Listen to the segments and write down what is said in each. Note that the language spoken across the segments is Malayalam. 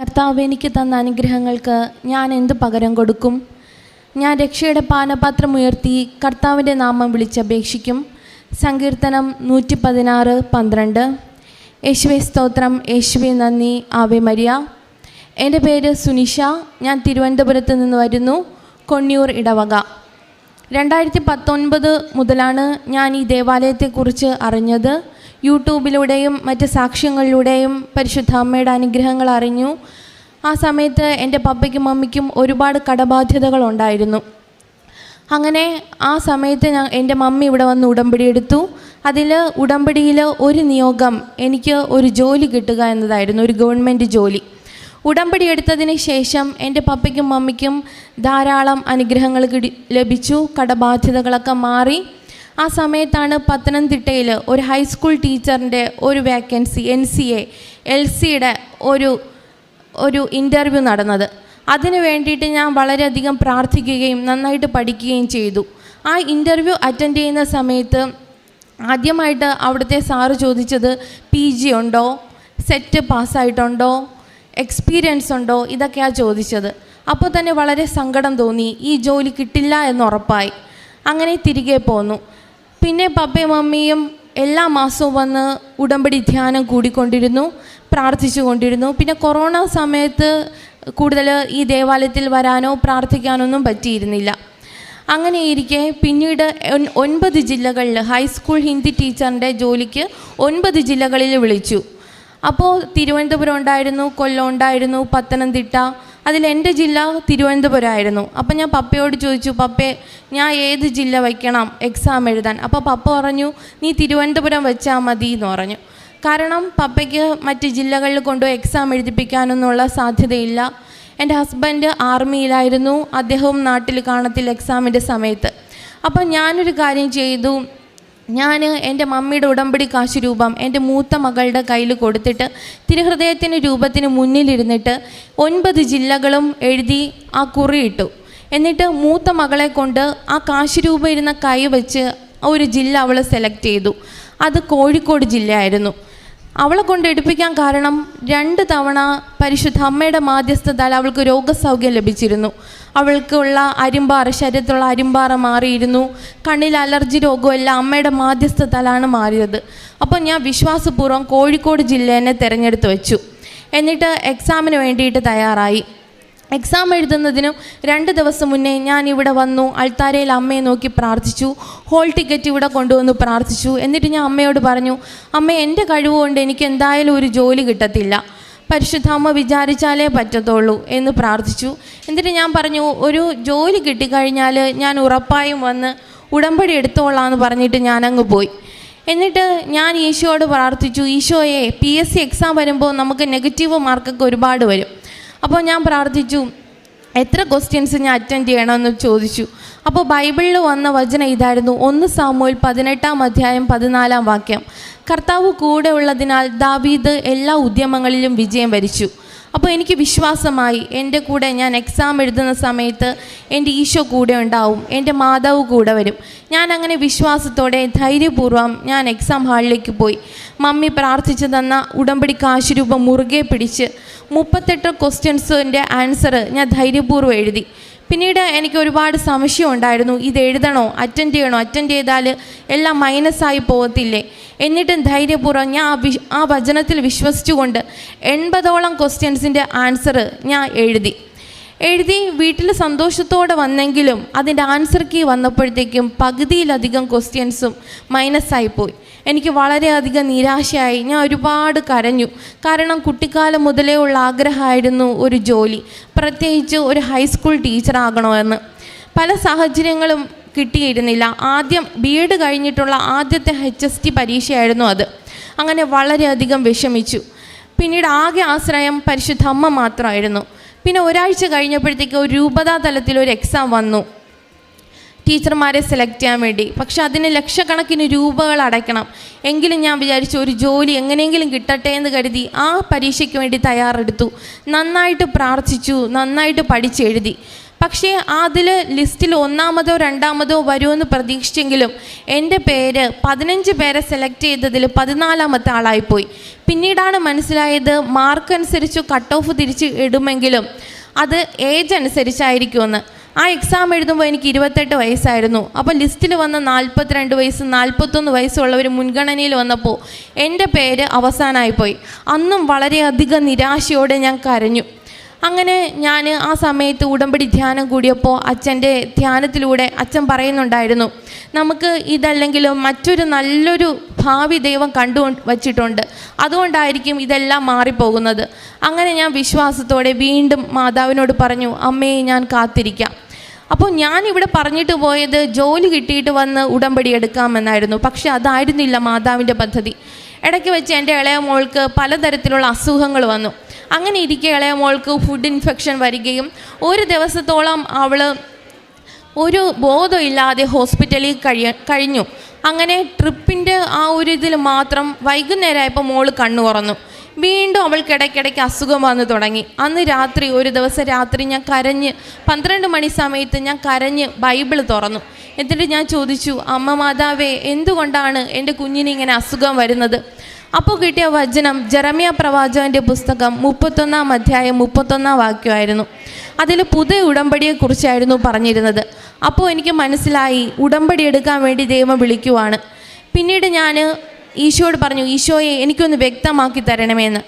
കർത്താവ് എനിക്ക് തന്ന അനുഗ്രഹങ്ങൾക്ക് ഞാൻ എന്ത് പകരം കൊടുക്കും? ഞാൻ രക്ഷയുടെ പാനപാത്രം ഉയർത്തി കർത്താവിന്റെ നാമം വിളിച്ചപേക്ഷിക്കും. സങ്കീർത്തനം നൂറ്റി പതിനാറ് പന്ത്രണ്ട്. യേശുവെ സ്തോത്രം. യേശുവെ നന്ദി. Ave Maria. എന്റെ പേര് സുനിഷ. ഞാൻ തിരുവനന്തപുരത്ത് നിന്ന് വരുന്നു. കൊണ്ണിയൂർ ഇടവക. രണ്ടായിരത്തി പത്തൊൻപത് മുതലാണ് ഞാൻ ഈ ദേവാലയത്തെക്കുറിച്ച് അറിഞ്ഞത്. യൂട്യൂബിലൂടെയും മറ്റ് സാക്ഷ്യങ്ങളിലൂടെയും പരിശുദ്ധ അമ്മയുടെ അനുഗ്രഹങ്ങൾ അറിഞ്ഞു. ആ സമയത്ത് എന്റെ പപ്പയ്ക്കും മമ്മിക്കും ഒരുപാട് കടബാധ്യതകളുണ്ടായിരുന്നു അങ്ങനെ ആ സമയത്ത് ഞാൻ എന്റെ മമ്മി ഇവിടെ വന്ന് ഉടമ്പടി എടുത്തു. അതിൽ ഉടമ്പടിയിൽ ഒരു നിയോഗം എനിക്ക് ഒരു ജോലി കിട്ടുക എന്നതായിരുന്നു ഒരു ഗവൺമെന്റ് ജോലി. ഉടമ്പടി എടുത്തതിന് ശേഷം എന്റെ പപ്പയ്ക്കും മമ്മിക്കും ധാരാളം അനുഗ്രഹങ്ങൾ ലഭിച്ചു കടബാധ്യതകളൊക്കെ മാറി. ആ സമയത്താണ് പത്തനംതിട്ടയിൽ ഒരു ഹൈസ്കൂൾ ടീച്ചറിന്റെ ഒരു vacancy N C A L സിയുടെ ഒരു ഒരു ഇന്റർവ്യൂ നടന്നത്. അതിന് വേണ്ടിയിട്ട് ഞാൻ വളരെയധികം പ്രാർത്ഥിക്കുകയും നന്നായിട്ട് പഠിക്കുകയും ചെയ്തു. ആ ഇന്റർവ്യൂ അറ്റൻഡ് ചെയ്യുന്ന സമയത്ത് ആദ്യമായിട്ട് അവിടുത്തെ സാറ് ചോദിച്ചത് പി ജി ഉണ്ടോ സെറ്റ് പാസ്സായിട്ടുണ്ടോ എക്സ്പീരിയൻസ് ഉണ്ടോ ഇതൊക്കെയാണ് ചോദിച്ചത്. അപ്പോൾ തന്നെ വളരെ സങ്കടം തോന്നി. ഈ ജോലി കിട്ടില്ല എന്ന് ഉറപ്പായി. അങ്ങനെ തിരികെ പോന്നു. പിന്നെ പപ്പയും മമ്മിയും എല്ലാ മാസവും വന്ന് ഉടമ്പടി ധ്യാനം കൂടിക്കൊണ്ടിരുന്നു പ്രാർത്ഥിച്ചു കൊണ്ടിരുന്നു പിന്നെ കൊറോണ സമയത്ത് കൂടുതൽ ഈ ദേവാലയത്തിൽ വരാനോ പ്രാർത്ഥിക്കാനൊന്നും പറ്റിയിരുന്നില്ല. അങ്ങനെ ഇരിക്കെ പിന്നീട് ഒൻ- ഒൻപത് ജില്ലകളിൽ ഹൈസ്കൂൾ ഹിന്ദി ടീച്ചറിന്റെ ജോലിക്ക് ഒൻപത് ജില്ലകളിൽ വിളിച്ചു. അപ്പോൾ തിരുവനന്തപുരം ഉണ്ടായിരുന്നു കൊല്ലം ഉണ്ടായിരുന്നു പത്തനംതിട്ട അതിൽ എന്റെ ജില്ല തിരുവനന്തപുരമായിരുന്നു. അപ്പം ഞാൻ പപ്പയോട് ചോദിച്ചു പപ്പേ ഞാൻ ഏത് ജില്ല വയ്ക്കണം എക്സാം എഴുതാൻ? അപ്പോൾ പപ്പ പറഞ്ഞു നീ തിരുവനന്തപുരം വെച്ചാൽ മതി എന്ന് പറഞ്ഞു. കാരണം പപ്പയ്ക്ക് മറ്റ് ജില്ലകളിൽ കൊണ്ടുപോയി എക്സാം എഴുതിപ്പിക്കാനൊന്നുള്ള സാധ്യതയില്ല. എന്റെ ഹസ്ബൻഡ് ആർമിയിലായിരുന്നു അദ്ദേഹവും നാട്ടിൽ കാണത്തില്ല എക്സാമിന്റെ സമയത്ത്. അപ്പം ഞാനൊരു കാര്യം ചെയ്തു ഞാൻ എന്റെ മമ്മിയുടെ ഉടമ്പടി കാശ് രൂപം എന്റെ മൂത്ത മകളുടെ കയ്യിൽ കൊടുത്തിട്ട് തിരുഹൃദയത്തിന് രൂപത്തിന് മുന്നിലിരുന്നിട്ട് ഒൻപത് ജില്ലകളും എഴുതി ആ കുറിയിട്ടു. എന്നിട്ട് മൂത്ത മകളെ കൊണ്ട് ആ കാശ് രൂപം ഇരുന്ന കൈ വെച്ച് ഒരു ജില്ല അവൾ സെലക്ട് ചെയ്തു. അത് കോഴിക്കോട് ജില്ലയായിരുന്നു. അവളെ കൊണ്ട് എടുപ്പിക്കാൻ കാരണം രണ്ട് തവണ പരിശുദ്ധ അമ്മയുടെ മാധ്യസ്ഥതാൽ അവൾക്ക് രോഗസൗഖ്യം ലഭിച്ചിരുന്നു. അവൾക്കുള്ള അരിമ്പാറ ശരീരത്തിലുള്ള അരിമ്പാറ മാറിയിരുന്നു. കണ്ണിൽ അലർജി രോഗവും എല്ലാം അമ്മയുടെ മാധ്യസ്ഥതാലാണ് മാറിയത്. അപ്പോൾ ഞാൻ വിശ്വാസപൂർവം കോഴിക്കോട് ജില്ലേനെ തിരഞ്ഞെടുത്ത് വെച്ചു. എന്നിട്ട് എക്സാമിന് വേണ്ടിയിട്ട് തയ്യാറായി. എക്സാം എഴുതുന്നതിനും രണ്ട് ദിവസം മുന്നേ ഞാൻ ഇവിടെ വന്നു അൾത്താരയിൽ അമ്മയെ നോക്കി പ്രാർത്ഥിച്ചു ഹോൾ ടിക്കറ്റ് ഇവിടെ കൊണ്ടുവന്ന് പ്രാർത്ഥിച്ചു. എന്നിട്ട് ഞാൻ അമ്മയോട് പറഞ്ഞു അമ്മ എന്റെ കഴിവുകൊണ്ട് എനിക്ക് എന്തായാലും ഒരു ജോലി കിട്ടത്തില്ല. പരിശുദ്ധ അമ്മ വിചാരിച്ചാലേ പറ്റത്തുള്ളൂ എന്ന് പ്രാർത്ഥിച്ചു. എന്നിട്ട് ഞാൻ പറഞ്ഞു ഒരു ജോലി കിട്ടിക്കഴിഞ്ഞാൽ ഞാൻ ഉറപ്പായും വന്ന് ഉടമ്പടി എടുത്തോളാം എന്ന് പറഞ്ഞിട്ട് ഞാനങ്ങ് പോയി. എന്നിട്ട് ഞാൻ ഈശോയോട് പ്രാർത്ഥിച്ചു ഈശോയെ പി എസ് സി എക്സാം വരുമ്പോൾ നമുക്ക് നെഗറ്റീവ് മാർക്കൊക്കെ ഒരുപാട് വരും. അപ്പോൾ ഞാൻ പ്രാർത്ഥിച്ചു എത്ര ക്വസ്റ്റ്യൻസ് ഞാൻ അറ്റൻഡ് ചെയ്യണമെന്ന് ചോദിച്ചു. അപ്പോൾ ബൈബിളിൽ വന്ന വചനം ഇതായിരുന്നു ഒന്ന് സാമൂൽ പതിനെട്ടാം അധ്യായം പതിനാലാം വാക്യം. കർത്താവ് കൂടെ ഉള്ളതിനാൽ ദാവീദ് എല്ലാ ഉദ്യമങ്ങളിലും വിജയം വരിച്ചു. അപ്പോൾ എനിക്ക് വിശ്വാസമായി എന്റെ കൂടെ ഞാൻ എക്സാം എഴുതുന്ന സമയത്ത് എന്റെ ഈശോ കൂടെ ഉണ്ടാവും എന്റെ മാതാവ് കൂടെ വരും. ഞാൻ അങ്ങനെ വിശ്വാസത്തോടെ ധൈര്യപൂർവം ഞാൻ എക്സാം ഹാളിലേക്ക് പോയി. മമ്മി പ്രാർത്ഥിച്ചു തന്ന ഉടമ്പടി കാശുരൂപം മുറുകെ പിടിച്ച് മുപ്പത്തെട്ട് ക്വസ്റ്റ്യൻസിന്റെ ആൻസർ ഞാൻ ധൈര്യപൂർവം എഴുതി. പിന്നീട് എനിക്ക് ഒരുപാട് സംശയം ഉണ്ടായിരുന്നു. ഇത് എഴുതണോ? അറ്റൻഡ് ചെയ്യണോ? അറ്റൻഡ് ചെയ്താൽ എല്ലാം മൈനസായി പോകത്തില്ലേ? എന്നിട്ടും ധൈര്യപൂർവം ഞാൻ ആ വിശ് ആ വചനത്തിൽ വിശ്വസിച്ചുകൊണ്ട് എൺപതോളം ക്വസ്റ്റ്യൻസിന്റെ ആൻസർ ഞാൻ എഴുതി. എഴുതി വീട്ടിൽ സന്തോഷത്തോടെ വന്നെങ്കിലും അതിന്റെ ആൻസർ കീ വന്നപ്പോഴത്തേക്കും പകുതിയിലധികം ക്വസ്റ്റ്യൻസും മൈനസായിപ്പോയി എനിക്ക് വളരെയധികം നിരാശയായി. ഞാൻ ഒരുപാട് കരഞ്ഞു. കാരണം കുട്ടിക്കാലം മുതലേ ഉള്ള ആഗ്രഹമായിരുന്നു ഒരു ജോലി. പ്രത്യേകിച്ച് ഒരു ഹൈസ്കൂൾ ടീച്ചറാകണമെന്ന് പല സാഹചര്യങ്ങളും കിട്ടിയിരുന്നില്ല. ആദ്യം ബി എഡ് കഴിഞ്ഞിട്ടുള്ള ആദ്യത്തെ എച്ച് എസ് ടി പരീക്ഷയായിരുന്നു അത്. അങ്ങനെ വളരെയധികം വിഷമിച്ചു. പിന്നീട് ആകെ ആശ്രയം പരിശുദ്ധ അമ്മ മാത്രമായിരുന്നു. പിന്നെ ഒരാഴ്ച കഴിഞ്ഞപ്പോഴത്തേക്ക് ഒരു രൂപതാ തലത്തിൽ ഒരു എക്സാം വന്നു. ടീച്ചർമാരെ സെലക്ട് ചെയ്യാൻ വേണ്ടി. പക്ഷെ അതിന് ലക്ഷക്കണക്കിന് രൂപകൾ അടയ്ക്കണം. എങ്കിലും ഞാൻ വിചാരിച്ചു ഒരു ജോലി എങ്ങനെയെങ്കിലും കിട്ടട്ടെ എന്ന് കരുതി ആ പരീക്ഷയ്ക്ക് വേണ്ടി തയ്യാറെടുത്തു. നന്നായിട്ട് പ്രാർത്ഥിച്ചു നന്നായിട്ട് പഠിച്ചെഴുതി പക്ഷേ അതിൽ ലിസ്റ്റിൽ ഒന്നാമതോ രണ്ടാമതോ വരുമെന്ന് പ്രതീക്ഷിച്ചെങ്കിലും എന്റെ പേര് പതിനഞ്ച് പേരെ സെലക്ട് ചെയ്തതിൽ പതിനാലാമത്തെ ആളായിപ്പോയി. പിന്നീടാണ് മനസ്സിലായത് മാർക്ക് അനുസരിച്ച് കട്ട് ഓഫ് തിരിച്ച് ഇടുമെങ്കിലും അത് ഏജ് അനുസരിച്ചായിരിക്കുമെന്ന്. ആ എക്സാം എഴുതുമ്പോൾ എനിക്ക് ഇരുപത്തെട്ട് വയസ്സായിരുന്നു. അപ്പോൾ ലിസ്റ്റിൽ വന്ന നാൽപ്പത്തിരണ്ട് വയസ്സ് നാൽപ്പത്തൊന്ന് വയസ്സുള്ളവർ മുൻഗണനയിൽ വന്നപ്പോൾ എന്റെ പേര് അവസാനമായിപ്പോയി. അന്നും വളരെയധികം നിരാശയോടെ ഞാൻ കരഞ്ഞു. അങ്ങനെ ഞാൻ ആ സമയത്ത് ഉടമ്പടി ധ്യാനം കൂടിയപ്പോൾ അച്ഛന്റെ ധ്യാനത്തിലൂടെ അച്ഛൻ പറയുന്നുണ്ടായിരുന്നു നമുക്ക് ഇതല്ലെങ്കിലും മറ്റൊരു നല്ലൊരു ഭാവി ദൈവം കണ്ടു വച്ചിട്ടുണ്ട്. അതുകൊണ്ടായിരിക്കും ഇതെല്ലാം മാറിപ്പോകുന്നത്. അങ്ങനെ ഞാൻ വിശ്വാസത്തോടെ വീണ്ടും മാതാവിനോട് പറഞ്ഞു അമ്മയെ ഞാൻ കാത്തിരിക്കാം. അപ്പോൾ ഞാൻ ഇവിടെ പറഞ്ഞിട്ട് പോയത് ജോലി കിട്ടിയിട്ട് വന്ന് ഉടമ്പടി എടുക്കാമെന്നായിരുന്നു പക്ഷേ അതായിരുന്നില്ല മാതാവിന്റെ പദ്ധതി. ഇടയ്ക്ക് വെച്ച് എന്റെ ഇളയ മോൾക്ക് പലതരത്തിലുള്ള അസുഖങ്ങൾ വന്നു. അങ്ങനെ ഇരിക്കെ ഇളയ മോൾക്ക് ഫുഡ് ഇൻഫെക്ഷൻ വരികയും ഒരു ദിവസത്തോളം അവൾ ഒരു ബോധമില്ലാതെ ഹോസ്പിറ്റലിൽ കഴിയ കഴിഞ്ഞു. അങ്ങനെ ട്രിപ്പിന്റെ ആ ഒരു ഇതിൽ മാത്രം വൈകുന്നേരമായപ്പോൾ മോൾ കണ്ണു തുറന്നു. വീണ്ടും അവൾക്ക് ഇടയ്ക്കിടയ്ക്ക് അസുഖം വന്നു തുടങ്ങി. അന്ന് രാത്രി ഒരു ദിവസം രാത്രി ഞാൻ കരഞ്ഞ് പന്ത്രണ്ട് മണി സമയത്ത് ഞാൻ കരഞ്ഞ് ബൈബിൾ തുറന്നു. എന്നിട്ട് ഞാൻ ചോദിച്ചു അമ്മ മാതാവേ എന്തുകൊണ്ടാണ് എന്റെ കുഞ്ഞിന് ഇങ്ങനെ അസുഖം വരുന്നത്? അപ്പോൾ കിട്ടിയ വചനം ജെറമിയ പ്രവാചകന്റെ പുസ്തകം മുപ്പത്തൊന്നാം അധ്യായം മുപ്പത്തൊന്നാം വാക്യമായിരുന്നു. അതിൽ പുതിയ ഉടമ്പടിയെക്കുറിച്ചായിരുന്നു പറഞ്ഞിരുന്നത്. അപ്പോൾ എനിക്ക് മനസ്സിലായി ഉടമ്പടി എടുക്കാൻ വേണ്ടി ദൈവം വിളിക്കുവാണ്. പിന്നീട് ഞാൻ ഈശോയോട് പറഞ്ഞു ഈശോയെ എനിക്കൊന്ന് വ്യക്തമാക്കി തരണമേന്ന്.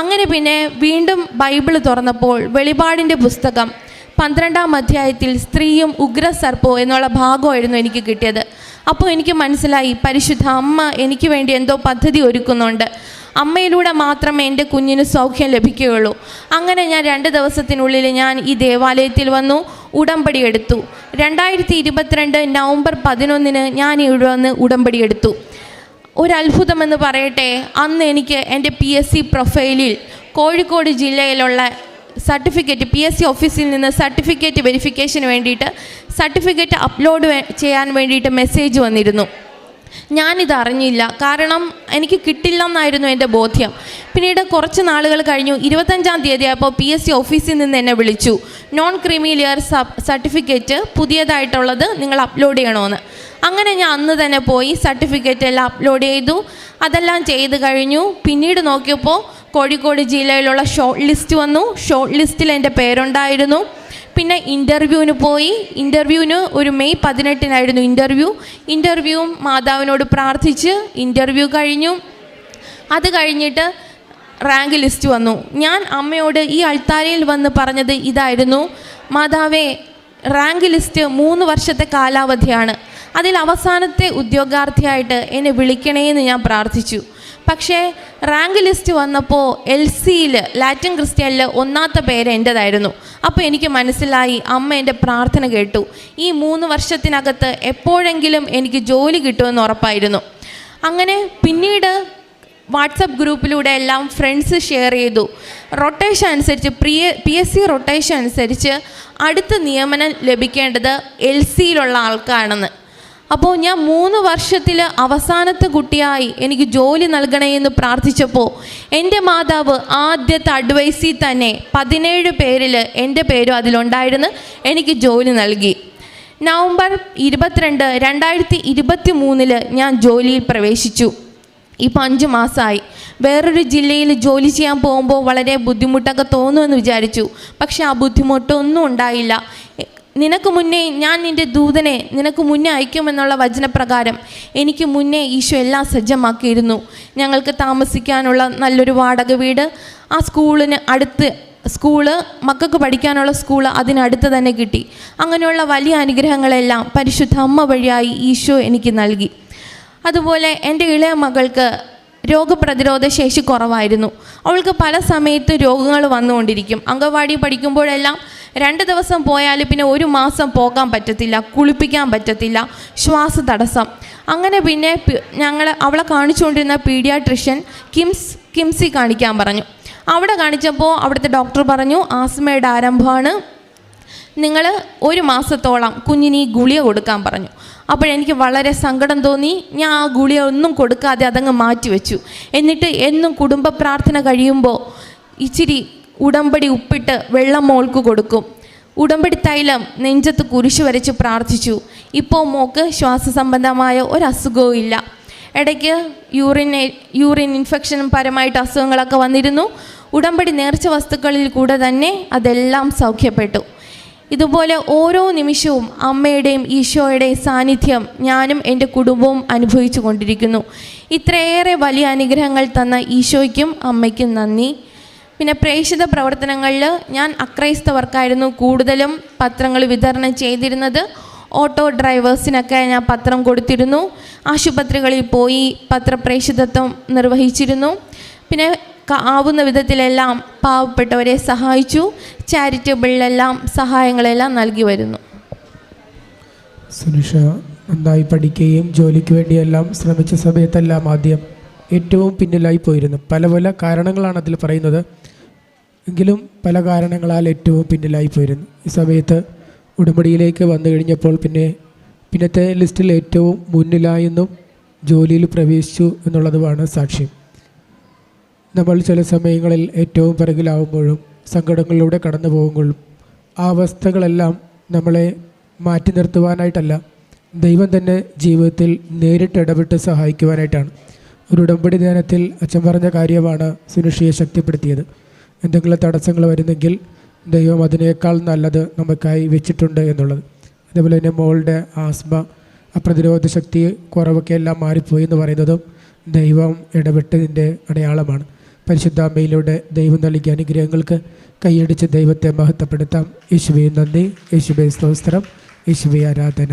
അങ്ങനെ പിന്നെ വീണ്ടും ബൈബിൾ തുറന്നപ്പോൾ വെളിപാടിന്റെ പുസ്തകം പന്ത്രണ്ടാം അധ്യായത്തിൽ സ്ത്രീയും ഉഗ്രസർപ്പോ എന്നുള്ള ഭാഗമായിരുന്നു എനിക്ക് കിട്ടിയത്. അപ്പോൾ എനിക്ക് മനസ്സിലായി പരിശുദ്ധ അമ്മ എനിക്ക് വേണ്ടി എന്തോ പദ്ധതി ഒരുക്കുന്നുണ്ട്. അമ്മയിലൂടെ മാത്രമേ എന്റെ കുഞ്ഞിന് സൗഖ്യം ലഭിക്കുകയുള്ളൂ. അങ്ങനെ ഞാൻ രണ്ട് ദിവസത്തിനുള്ളിൽ ഞാൻ ഈ ദേവാലയത്തിൽ വന്നു ഉടമ്പടി എടുത്തു. രണ്ടായിരത്തി ഇരുപത്തിരണ്ട് നവംബർ പതിനൊന്നിന് ഞാൻ ഇവിടെ വന്ന് ഉടമ്പടി എടുത്തു. ഒരു അത്ഭുതമെന്ന് പറയട്ടെ അന്ന് എനിക്ക് എന്റെ പി എസ് സി പ്രൊഫൈലിൽ കോഴിക്കോട് ജില്ലയിലുള്ള സർട്ടിഫിക്കറ്റ് പി എസ് സി ഓഫീസിൽ നിന്ന് സർട്ടിഫിക്കറ്റ് വെരിഫിക്കേഷന് വേണ്ടിയിട്ട് സർട്ടിഫിക്കറ്റ് അപ്ലോഡ് ചെയ്യാൻ വേണ്ടിയിട്ട് മെസ്സേജ് വന്നിരുന്നു. ഞാനിത് അറിഞ്ഞില്ല. കാരണം എനിക്ക് കിട്ടില്ല എന്നായിരുന്നു എന്റെ ബോധ്യം. പിന്നീട് കുറച്ച് നാളുകൾ കഴിഞ്ഞു. ഇരുപത്തഞ്ചാം തീയതി ആയപ്പോൾ പി എസ് സി ഓഫീസിൽ നിന്ന് എന്നെ വിളിച്ചു. നോൺ ക്രിമിലിയർ സർട്ടിഫിക്കറ്റ് പുതിയതായിട്ടുള്ളത് നിങ്ങൾ അപ്ലോഡ് ചെയ്യണമെന്ന്. അങ്ങനെ ഞാൻ അന്ന് തന്നെ പോയി സർട്ടിഫിക്കറ്റ് എല്ലാം അപ്ലോഡ് ചെയ്തു. അതെല്ലാം ചെയ്ത് കഴിഞ്ഞു. പിന്നീട് നോക്കിയപ്പോൾ കോഴിക്കോട് ജില്ലയിലുള്ള ഷോർട്ട് ലിസ്റ്റ് വന്നു. ഷോർട്ട് ലിസ്റ്റിൽ എന്റെ പേരുണ്ടായിരുന്നു. പിന്നെ ഇന്റർവ്യൂവിന് പോയി. ഇന്റർവ്യൂവിന് ഒരു മെയ് പതിനെട്ടിനായിരുന്നു ഇന്റർവ്യൂ ഇന്റർവ്യൂവും മാതാവിനോട് പ്രാർത്ഥിച്ച് ഇന്റർവ്യൂ കഴിഞ്ഞു. അത് കഴിഞ്ഞിട്ട് റാങ്ക് ലിസ്റ്റ് വന്നു. ഞാൻ അമ്മയോട് ഈ അൾത്താരയിൽ വന്ന് പറഞ്ഞത് ഇതായിരുന്നു. മാതാവേ റാങ്ക് ലിസ്റ്റ് മൂന്ന് വർഷത്തെ കാലാവധിയാണ്. അതിൽ അവസാനത്തെ ഉദ്യോഗാർത്ഥിയായിട്ട് എന്നെ വിളിക്കണേ എന്ന് ഞാൻ പ്രാർത്ഥിച്ചു. പക്ഷേ റാങ്ക് ലിസ്റ്റ് വന്നപ്പോൾ എൽ സിയിൽ ലാറ്റിൻ ക്രിസ്ത്യനിൽ ഒന്നാമത്തെ പേര് എന്റെതായിരുന്നു അപ്പോൾ എനിക്ക് മനസ്സിലായി അമ്മ എന്റെ പ്രാർത്ഥന കേട്ടു. ഈ മൂന്ന് വർഷത്തിനകത്ത് എപ്പോഴെങ്കിലും എനിക്ക് ജോലി കിട്ടുമെന്ന് ഉറപ്പായിരുന്നു. അങ്ങനെ പിന്നീട് വാട്സപ്പ് ഗ്രൂപ്പിലൂടെ എല്ലാം ഫ്രണ്ട്സ് ഷെയർ ചെയ്തു. റൊട്ടേഷൻ അനുസരിച്ച് പ്രിയ പി എസ് സി റൊട്ടേഷൻ അനുസരിച്ച് അടുത്ത നിയമനം ലഭിക്കേണ്ടത് എൽ സിയിലുള്ള ആൾക്കാണെന്ന്. അപ്പോൾ ഞാൻ മൂന്ന് വർഷത്തിൽ അവസാനത്തെ കുട്ടിയായി എനിക്ക് ജോലി നൽകണേ എന്ന് പ്രാർത്ഥിച്ചപ്പോൾ എന്റെ മാതാവ് ആദ്യത്തെ അഡ്വൈസിൽ തന്നെ പതിനേഴ് പേരിൽ എന്റെ പേരും അതിലുണ്ടായിരുന്നു. എനിക്ക് ജോലി നൽകി. നവംബർ ഇരുപത്തിരണ്ട് രണ്ടായിരത്തി ഇരുപത്തി മൂന്നിൽ ഞാൻ ജോലിയിൽ പ്രവേശിച്ചു. ഇപ്പം അഞ്ച് മാസമായി വേറൊരു ജില്ലയിൽ ജോലി ചെയ്യാൻ പോകുമ്പോൾ വളരെ ബുദ്ധിമുട്ടൊക്കെ തോന്നുമെന്ന് വിചാരിച്ചു. പക്ഷെ ആ ബുദ്ധിമുട്ടൊന്നും ഉണ്ടായില്ല. നിനക്ക് മുന്നേ ഞാൻ നിന്റെ ദൂതനെ നിനക്ക് മുന്നേ അയക്കുമെന്നുള്ള വചനപ്രകാരം എനിക്ക് മുന്നേ ഈശോ എല്ലാം സജ്ജമാക്കിയിരുന്നു. ഞങ്ങൾക്ക് താമസിക്കാനുള്ള നല്ലൊരു വാടക വീട് ആ സ്കൂളിന് അടുത്ത് സ്കൂൾ മക്കൾക്ക് പഠിക്കാനുള്ള സ്കൂൾ അതിനടുത്ത് തന്നെ കിട്ടി. അങ്ങനെയുള്ള വലിയ അനുഗ്രഹങ്ങളെല്ലാം പരിശുദ്ധ അമ്മ വഴിയായി ഈശോ എനിക്ക് നൽകി. അതുപോലെ എന്റെ ഇളയ മകൾക്ക് രോഗപ്രതിരോധ ശേഷി കുറവായിരുന്നു. അവൾക്ക് പല സമയത്ത് രോഗങ്ങൾ വന്നുകൊണ്ടിരിക്കും. അംഗൻവാടി പഠിക്കുമ്പോഴെല്ലാം രണ്ട് ദിവസം പോയാൽ പിന്നെ ഒരു മാസം പോകാൻ പറ്റത്തില്ല കുളിപ്പിക്കാൻ പറ്റത്തില്ല ശ്വാസ തടസ്സം അങ്ങനെ പിന്നെ ഞങ്ങൾ അവളെ കാണിച്ചുകൊണ്ടിരുന്ന പീഡിയാട്രിഷ്യൻ കിംസ് കിംസി കാണിക്കാൻ പറഞ്ഞു. അവിടെ കാണിച്ചപ്പോൾ അവിടുത്തെ ഡോക്ടർ പറഞ്ഞു ആസ്മയുടെ ആരംഭമാണ്. നിങ്ങൾ ഒരു മാസത്തോളം കുഞ്ഞിന് ഈ ഗുളിക കൊടുക്കാൻ പറഞ്ഞു. അപ്പോഴെനിക്ക് വളരെ സങ്കടം തോന്നി. ഞാൻ ആ ഗുളിക ഒന്നും കൊടുക്കാതെ അതങ്ങ് മാറ്റിവെച്ചു. എന്നിട്ട് എന്നും കുടുംബ പ്രാർത്ഥന കഴിയുമ്പോൾ ഇച്ചിരി ഉടമ്പടി ഉപ്പിട്ട് വെള്ളം മോൾക്ക് കൊടുക്കും. ഉടമ്പടി തൈലം നെഞ്ചത്ത് കുരിശു വരച്ച് പ്രാർത്ഥിച്ചു. ഇപ്പോൾ മോക്ക് ശ്വാസസംബന്ധമായ ഒരു അസുഖവും ഇല്ല. ഇടയ്ക്ക് യൂറിൻ യൂറിൻ ഇൻഫെക്ഷനും പരമായിട്ട് അസുഖങ്ങളൊക്കെ വന്നിരുന്നു. ഉടമ്പടി നേർച്ച വസ്തുക്കളിൽ കൂടെ തന്നെ അതെല്ലാം സൗഖ്യപ്പെട്ടു. ഇതുപോലെ ഓരോ നിമിഷവും അമ്മയുടെയും ഈശോയുടെയും സാന്നിധ്യം ഞാനും എന്റെ കുടുംബവും അനുഭവിച്ചു കൊണ്ടിരിക്കുന്നു. ഇത്രയേറെ വലിയ അനുഗ്രഹങ്ങൾ തന്ന ഈശോയ്ക്കും അമ്മയ്ക്കും നന്ദി. പിന്നെ പ്രേക്ഷിത പ്രവർത്തനങ്ങളിൽ ഞാൻ അക്രൈസ്തവർക്കായിരുന്നു കൂടുതലും പത്രങ്ങൾ വിതരണം ചെയ്തിരുന്നത്. ഓട്ടോ ഡ്രൈവേഴ്സിനൊക്കെ ഞാൻ പത്രം കൊടുത്തിരുന്നു. ആശുപത്രികളിൽ പോയി പത്രപ്രേക്ഷിതത്വം നിർവഹിച്ചിരുന്നു. പിന്നെ ആവുന്ന വിധത്തിലെല്ലാം പാവപ്പെട്ടവരെ സഹായിച്ചു. ചാരിറ്റബിളിലെല്ലാം സഹായങ്ങളെല്ലാം നൽകി വരുന്നു. സുനിഷ നന്നായി പഠിക്കുകയും ജോലിക്ക് വേണ്ടിയെല്ലാം ശ്രമിച്ച സമയത്തെല്ലാം ആദ്യം ഏറ്റവും പിന്നിലായി പോയിരുന്നു. പല പല കാരണങ്ങളാണ് അതിൽ പറയുന്നത്. എങ്കിലും പല കാരണങ്ങളാൽ ഏറ്റവും പിന്നിലായി പോയിരുന്നു. ഈ സമയത്ത് ഉടമ്പടിയിലേക്ക് വന്നു കഴിഞ്ഞപ്പോൾ പിന്നെ പിന്നത്തെ ലിസ്റ്റിൽ ഏറ്റവും മുന്നിലായെന്നും ജോലിയിൽ പ്രവേശിച്ചു എന്നുള്ളതുമാണ് സാക്ഷ്യം. നമ്മൾ ചില സമയങ്ങളിൽ ഏറ്റവും പിറകിലാവുമ്പോഴും സങ്കടങ്ങളിലൂടെ കടന്നു പോകുമ്പോഴും ആ അവസ്ഥകളെല്ലാം നമ്മളെ മാറ്റി നിർത്തുവാനായിട്ടല്ല ദൈവം തന്നെ ജീവിതത്തിൽ നേരിട്ട് ഇടപെട്ട് സഹായിക്കുവാനായിട്ടാണ്. ഒരു ഉടമ്പടി ധ്യാനത്തിൽ അച്ഛൻ പറഞ്ഞ കാര്യമാണ് സുനിഷിയെ ശക്തിപ്പെടുത്തിയത്. എന്തെങ്കിലും തടസ്സങ്ങൾ വരുന്നെങ്കിൽ ദൈവം അതിനേക്കാൾ നല്ലത് നമുക്കായി വെച്ചിട്ടുണ്ട് എന്നുള്ളത്. അതേപോലെ തന്നെ മോളുടെ ആസ്മ പ്രതിരോധ ശക്തി കുറവൊക്കെ എല്ലാം മാറിപ്പോയി എന്ന് പറയുന്നതും ദൈവം ഇടപെട്ടതിന്റെ അടയാളമാണ്. പരിശുദ്ധാമ്മയിലൂടെ ദൈവം നൽകിയ അനുഗ്രഹങ്ങൾക്ക് കൈയടിച്ച് ദൈവത്തെ മഹത്വപ്പെടുത്താം. യേശുവെ നന്ദി. യേശുവെ സ്തോസ്ത്രം യേശുവെ ആരാധന.